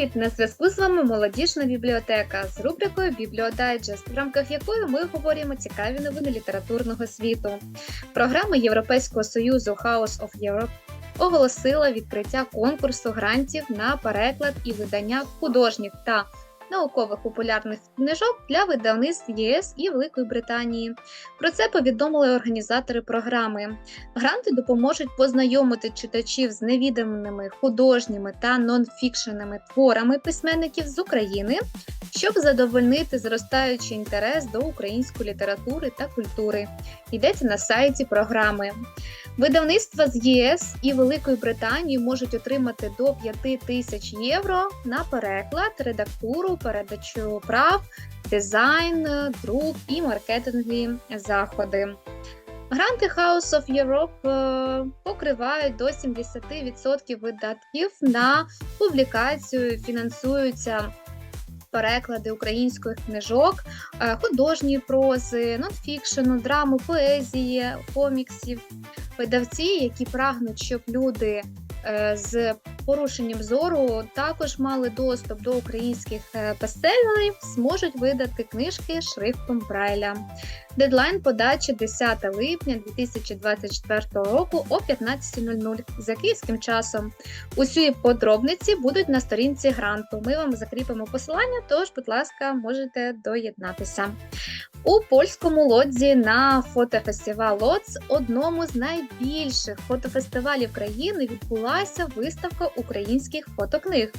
Привіт! На зв'язку з вами молодіжна бібліотека з рубрикою Бібліодайджест, в рамках якої ми говоримо цікаві новини літературного світу. Програма Європейського союзу House of Europe оголосила відкриття конкурсу грантів на переклад і видання художніх та наукових популярних книжок для видавництв ЄС і Великої Британії. Про це повідомили організатори програми. Гранти допоможуть познайомити читачів з невіданими художніми та нонфікшеними творами письменників з України, щоб задовольнити зростаючий інтерес до української літератури та культури. Йдеться на сайті програми. Видавництва з ЄС і Великої Британії можуть отримати до 5 тисяч євро на переклад, редактуру, передачу прав, дизайн, друк і маркетингові заходи. Гранти House of Europe е, покривають до 70% видатків на публікацію, фінансуються переклади українських книжок, е, художньої прози, нонфікшену, драму, поезії, коміксів. Видавці, які прагнуть, щоб люди е, з порушенням зору також мали доступ до українських бестселерів, зможуть видати книжки шрифтом Брайля. Дедлайн подачі 10 липня 2024 року о 15.00 за київським часом. Усі подробниці будуть на сторінці гранту. Ми вам закріпимо посилання, тож, будь ласка, можете доєднатися. У польському лодзі на фотофестиваль Лоц, одному з найбільших фотофестивалів країни, відбулася виставка українських фотокниг.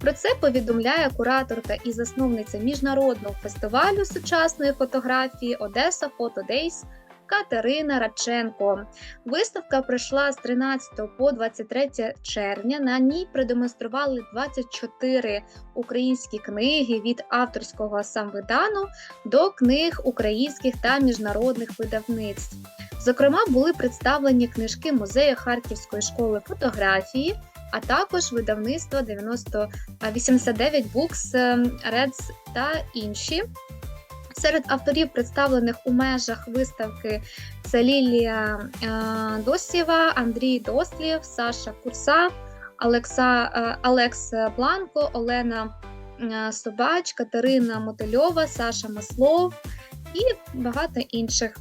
Про це повідомляє кураторка і засновниця міжнародного фестивалю сучасної фотографії Одеса Фотодейс. Катерина Радченко. Виставка пройшла з 13 по 23 червня. На ній продемонстрували 24 українські книги від авторського самвидану до книг українських та міжнародних видавництв. Зокрема, були представлені книжки музею Харківської школи фотографії, а також видавництва 90, 89 Books, Reds та інші. Серед авторів, представлених у межах виставки, це Лілія е, Досєва, Андрій Дослів, Саша Курса, Олекса, е, Алекс Бланко, Олена е, Собач, Катерина Мотильова, Саша Маслов і багато інших.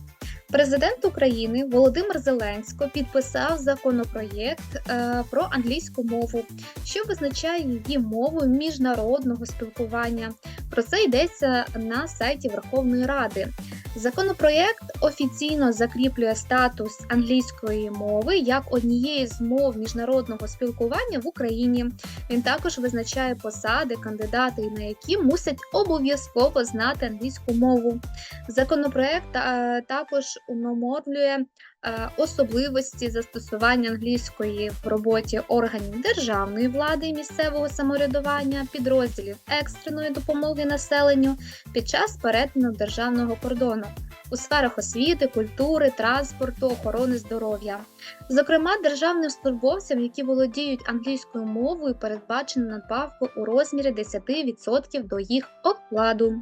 Президент України Володимир Зеленсько підписав законопроєкт про англійську мову, що визначає її мовою міжнародного спілкування. Про це йдеться на сайті Верховної Ради. Законопроєкт офіційно закріплює статус англійської мови як однієї з мов міжнародного спілкування в Україні. Він також визначає посади, кандидати, на які мусять обов'язково знати англійську мову. Законопроєкт е, також унормовлює е, особливості застосування англійської в роботі органів державної влади і місцевого самоврядування, підрозділів екстреної допомоги населенню під час перетину державного кордону у сферах освіти, культури, транспорту, охорони здоров'я. Зокрема, державним службовцям, які володіють англійською мовою, передбачено надбавку у розмірі 10% до їх окладу.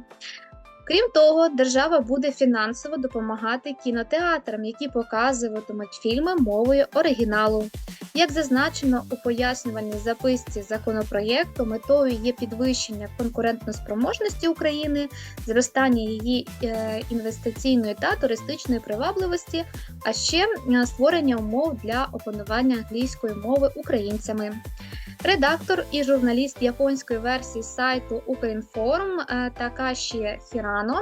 Крім того, держава буде фінансово допомагати кінотеатрам, які показуватимуть фільми мовою оригіналу. Як зазначено у пояснювальній записці законопроєкту, метою є підвищення конкурентноспроможності України, зростання її е, інвестиційної та туристичної привабливості, а ще е, створення умов для опанування англійської мови українцями. Редактор і журналіст японської версії сайту Українформ е, Такаші Хірано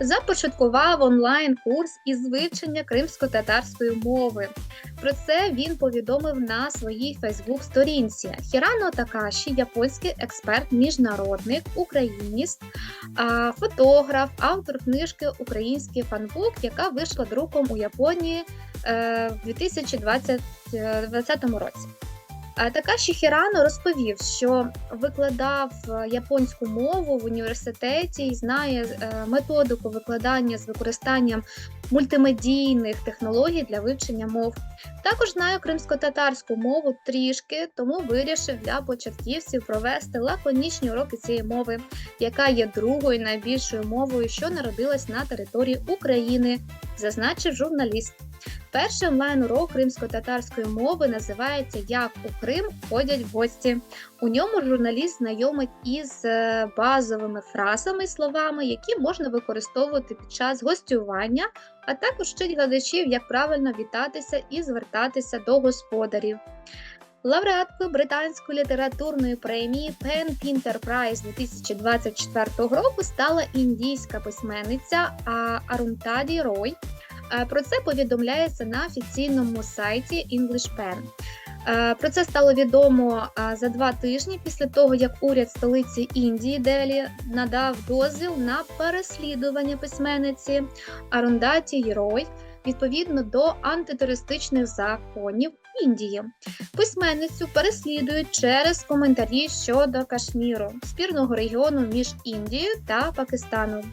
започаткував онлайн-курс із вивчення кримсько-татарської мови. Про це він повідомив на своїй Фейсбук-сторінці. Хірано Такаші, японський експерт, міжнародник, україніст, фотограф, автор книжки Український фанбук, яка вийшла друком у Японії е, в 2020 році. Такаші Хірано розповів, що викладав е, японську мову в університеті і знає е, методику викладання з використанням мультимедійних технологій для вивчення мов. Також знаю кримсько-татарську мову трішки, тому вирішив для початківців провести лаконічні уроки цієї мови, яка є другою найбільшою мовою, що народилась на території України, зазначив журналіст. Перший онлайн-урок кримсько-татарської мови називається Як у Крим ходять гості. У ньому журналіст знайомить із е, базовими фразами і словами, які можна використовувати під час гостювання, а також вчить глядачів, як правильно вітатися і звертатися до господарів. Лауреаткою британської літературної премії Pen Pinter Prize 2024 року стала індійська письменниця Арунтаді Рой. Е, Про це повідомляється на офіційному сайті English Pen. Е, Про це стало відомо е, за два тижні після того, як уряд столиці Індії Делі надав дозвіл на переслідування письменниці Арундаті Єрой відповідно до антитерористичних законів Індії. Письменницю переслідують через коментарі щодо Кашміру, спірного регіону між Індією та Пакистаном.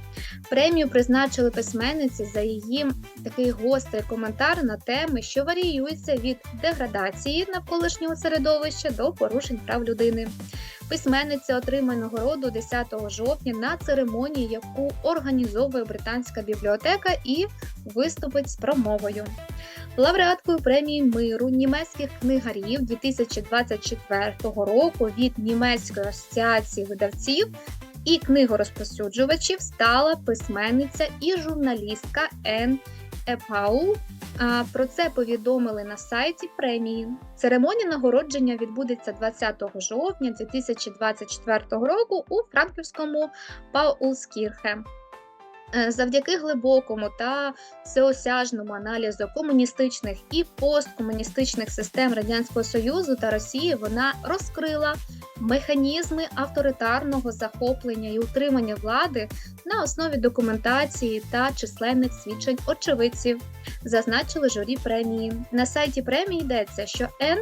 Премію призначили письменниці за її такий гострий коментар на теми, що варіюються від деградації навколишнього середовища до порушень прав людини. Письменниця отримає нагороду 10 жовтня на церемонії, яку організовує британська бібліотека і виступить з промовою. Лауреаткою премії миру німецьких книгарів 2024 року від Німецької асоціації видавців і книгорозпосюджувачів стала письменниця і журналістка Ен Епаул. Про це повідомили на сайті премії. Церемонія нагородження відбудеться 20 жовтня 2024 року у Франківському Паулскірхе. Е, Завдяки глибокому та всеосяжному аналізу комуністичних і посткомуністичних систем Радянського Союзу та Росії вона розкрила механізми авторитарного захоплення і утримання влади на основі документації та численних свідчень очевидців, зазначили журі премії. На сайті премії йдеться, що Н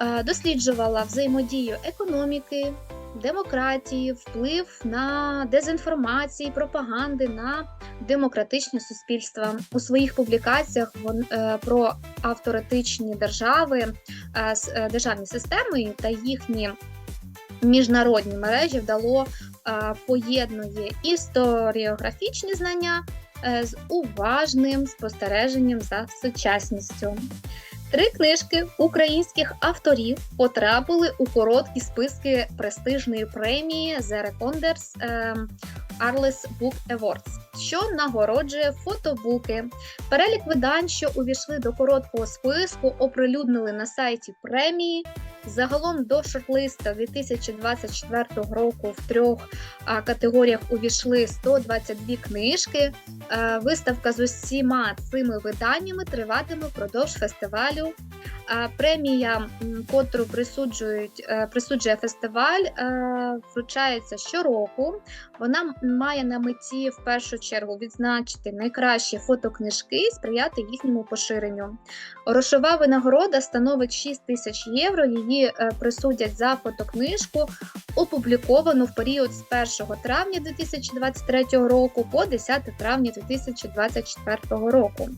е, досліджувала взаємодію економіки, демократії, вплив на дезінформації, пропаганди на демократичні суспільства. У своїх публікаціях вон, е, про авторитичні держави, е, е, державні системи та їхні міжнародні мережі вдало поєднує історіографічні знання з уважним спостереженням за сучасністю. Три книжки українських авторів потрапили у короткі списки престижної премії The Reconders ем, Arles Book Awards, що нагороджує фотобуки. Перелік видань, що увійшли до короткого списку, оприлюднили на сайті премії. Загалом до шортлиста 2024 року в трьох категоріях увійшли 122 книжки. Е, Виставка з усіма цими виданнями триватиме впродовж фестивалю. Премія, котру присуджують, е, присуджує фестиваль, е, вручається щороку. Вона має на меті в першу чергу відзначити найкращі фотокнижки і сприяти їхньому поширенню. Грошова винагорода становить 6 тисяч євро. Її е, присудять за фотокнижку, опубліковану в період з 1 травня 2023 року по 10 травня 2024 року.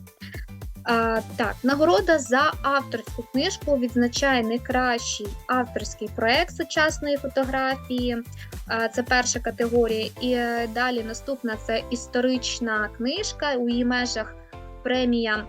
А, так, нагорода за авторську книжку відзначає найкращий авторський проект сучасної фотографії. А, це перша категорія. І е, далі наступна це історична книжка. У її межах премія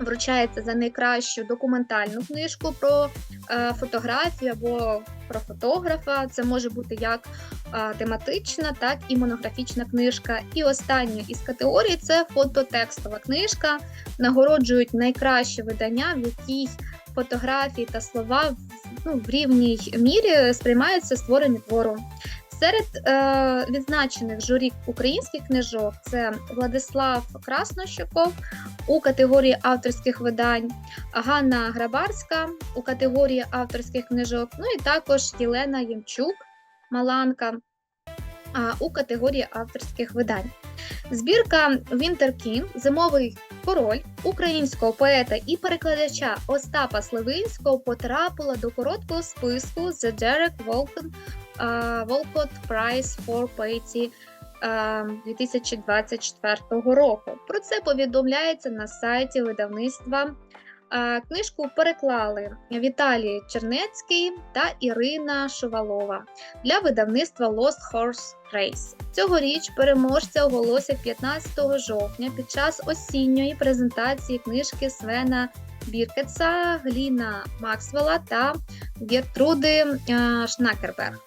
вручається за найкращу документальну книжку про е, фотографію або про фотографа. Це може бути як е, тематична, так і монографічна книжка. І остання із категорій це фототекстова книжка. Нагороджують найкраще видання, в якій фотографії та слова ну, в рівній мірі сприймаються створені твору. Серед е, відзначених журі українських книжок це Владислав Краснощуков у категорії авторських видань, Ганна Грабарська у категорії авторських книжок, ну і також Єлена Ємчук, Маланка у категорії авторських видань. Збірка Winter King Зимовий король українського поета і перекладача Остапа Сливинського потрапила до короткого списку The Derek Walcott, Walcott Prize for Poetry uh, 2024 року. Про це повідомляється на сайті видавництва Книжку переклали Віталій Чернецький та Ірина Шувалова для видавництва Lost Horse Race. Цьогоріч переможця оголосять 15 жовтня під час осінньої презентації книжки Свена Біркетса, Гліна Максвелла та Гертруди е, Шнакерберг.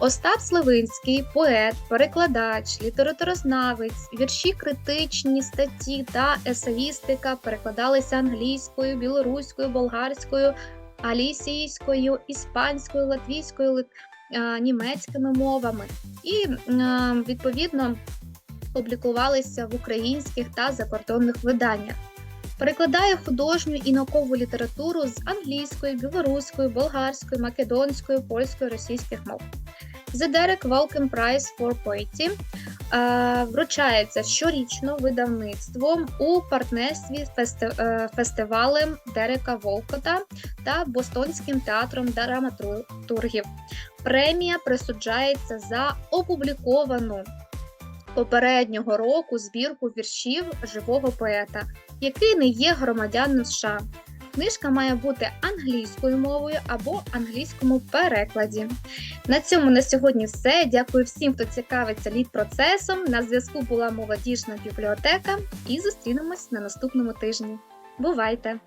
Остап Сливинський, поет, перекладач, літературознавець, вірші критичні, статті та есеїстика перекладалися англійською, білоруською, болгарською, алісійською, іспанською, латвійською, е, німецькими мовами і е, відповідно публікувалися в українських та закордонних виданнях. Перекладає художню і наукову літературу з англійської, білоруської, болгарської, македонської, польської, російських мов. The Derek Walken Prize for Poetry е, вручається щорічно видавництвом у партнерстві з е, фестивалем Дерека Волкота та Бостонським театром драматургів. Премія присуджається за опубліковану попереднього року збірку віршів живого поета, який не є громадянином США. Книжка має бути англійською мовою або англійському перекладі. На цьому на сьогодні все. Дякую всім, хто цікавиться лід-процесом. На зв'язку була молодіжна бібліотека і зустрінемось на наступному тижні. Бувайте!